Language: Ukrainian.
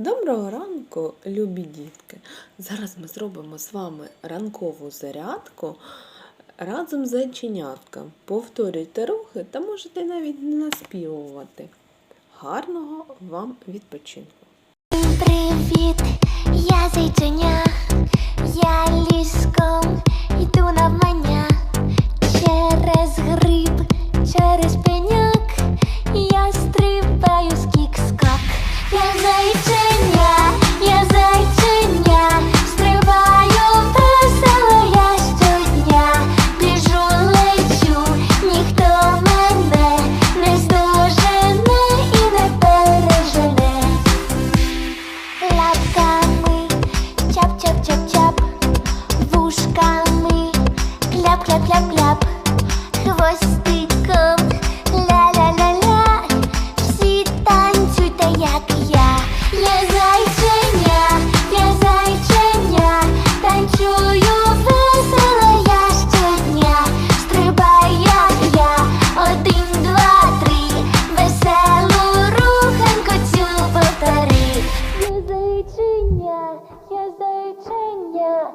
Доброго ранку, любі дітки! Зараз ми зробимо з вами ранкову зарядку разом з зайченятком. Повторюйте рухи та можете навіть не наспівувати. Гарного вам відпочинку! Привіт, я зайченя, я ліском йду навмання через гриб, через пеняк, кляп-кляп-кляп-кляп, хвостиком ля-ля-ля-ля, всі танцюйте, як я. Я зайченя, я зайченя, танцюю весело я щодня, стрибай, як я, один, два, три, веселу руханку цю повтори. Я зайчиня, я зайчиня,